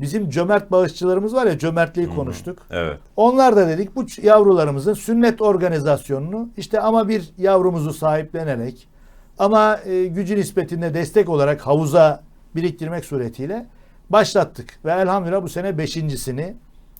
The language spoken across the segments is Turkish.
bizim cömert bağışçılarımız var ya cömertliği konuştuk. Evet. Onlar da dedik bu yavrularımızın sünnet organizasyonunu işte ama bir yavrumuzu sahiplenerek ama e, gücü nispetinde destek olarak havuza biriktirmek suretiyle başlattık. Ve elhamdülillah bu sene beşincisini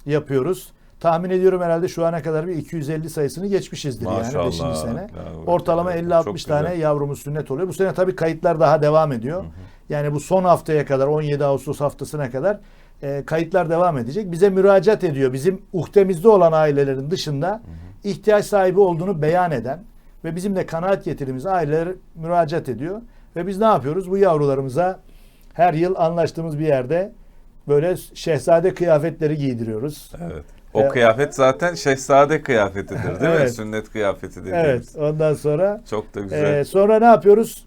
yapıyoruz. Tahmin ediyorum herhalde şu ana kadar bir 250 sayısını geçmişizdir yani Maşallah. 5. sene. Ya, Ortalama evet, 50-60 çok tane güzel. yavrumuz sünnet oluyor. Bu sene tabii kayıtlar daha devam ediyor. Yani bu son haftaya kadar 17 Ağustos haftasına kadar e, kayıtlar devam edecek. Bize müracaat ediyor. Bizim uhtemizde olan ailelerin dışında ihtiyaç sahibi olduğunu beyan eden ve bizim de kanaat getirdiğimiz aileler müracaat ediyor. Ve biz ne yapıyoruz? Bu yavrularımıza her yıl anlaştığımız bir yerde böyle şehzade kıyafetleri giydiriyoruz. Evet. O E, kıyafet zaten şehzade kıyafetidir değil mi? Evet. Sünnet kıyafeti dediğimiz. Evet. Ondan sonra Çok da güzel. Ee, sonra ne yapıyoruz?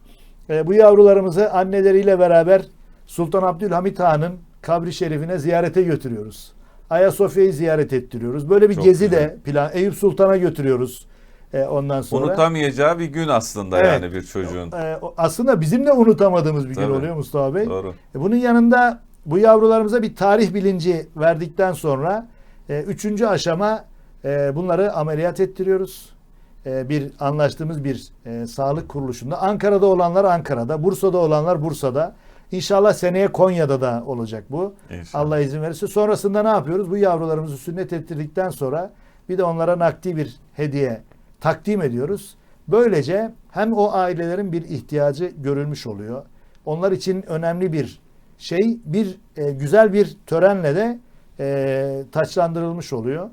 Ee, bu yavrularımızı anneleriyle beraber Sultan Abdülhamit Han'ın kabri şerifine ziyarete götürüyoruz. Ayasofya'yı ziyaret ettiriyoruz. Böyle bir Çok gezi güzel. de plan. Eyüp Sultan'a götürüyoruz. Ee, ondan sonra. Unutamayacağı bir gün aslında Evet. yani bir çocuğun. O- aslında bizim de unutamadığımız bir gün Tabii. oluyor Mustafa Bey. Doğru. E, Bunun yanında bu yavrularımıza bir tarih bilinci verdikten sonra e, üçüncü aşama e, bunları ameliyat ettiriyoruz. E, bir anlaştığımız bir e, sağlık kuruluşunda. Ankara'da olanlar Ankara'da, Bursa'da olanlar Bursa'da. İnşallah seneye Konya'da da olacak bu. İnşallah. Allah izin verirse. Sonrasında ne yapıyoruz? Bu yavrularımızı sünnet ettirdikten sonra bir de onlara nakdi bir hediye takdim ediyoruz. Böylece hem o ailelerin bir ihtiyacı görülmüş oluyor. Onlar için önemli bir şey, bir e, güzel bir törenle de e, taçlandırılmış oluyor.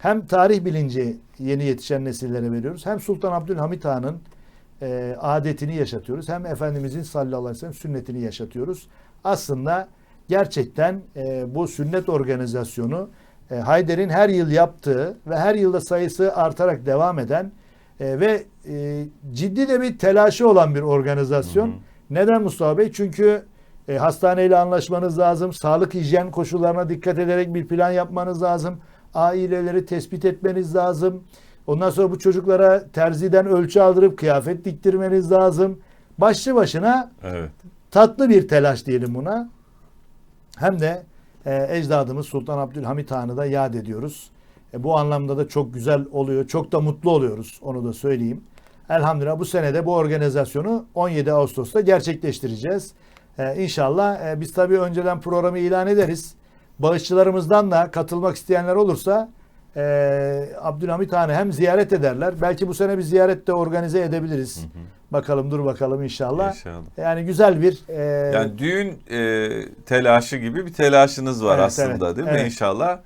Hem tarih bilinci yeni yetişen nesillere veriyoruz. Hem Sultan Abdülhamit Han'ın e, adetini yaşatıyoruz. Hem Efendimizin sallallahu aleyhi ve sellem sünnetini yaşatıyoruz. Aslında gerçekten e, bu sünnet organizasyonu e, Hayder'in her yıl yaptığı ve her yılda sayısı artarak devam eden e, ve e, ciddi de bir telaşı olan bir organizasyon. Hı hı. Neden Mustafa Bey? Çünkü e, hastaneyle anlaşmanız lazım. Sağlık hijyen koşullarına dikkat ederek bir plan yapmanız lazım. Aileleri tespit etmeniz lazım. Ondan sonra bu çocuklara terziden ölçü aldırıp kıyafet diktirmeniz lazım. Başlı başına Evet. tatlı bir telaş diyelim buna. Hem de e, ecdadımız Sultan Abdülhamit Han'ı da yad ediyoruz. E, bu anlamda da çok güzel oluyor. Çok da mutlu oluyoruz. Onu da söyleyeyim. Elhamdülillah bu senede bu organizasyonu 17 Ağustos'ta gerçekleştireceğiz. E, inşallah e, biz tabii önceden programı ilan ederiz. Bağışçılarımızdan da katılmak isteyenler olursa e, Abdülhamit Han'ı hem ziyaret ederler. Belki bu sene bir ziyaret de organize edebiliriz. Bakalım dur bakalım inşallah. İnşallah. Yani güzel bir e, Yani düğün e, telaşı gibi bir telaşınız var Evet, aslında evet, değil mi evet. inşallah?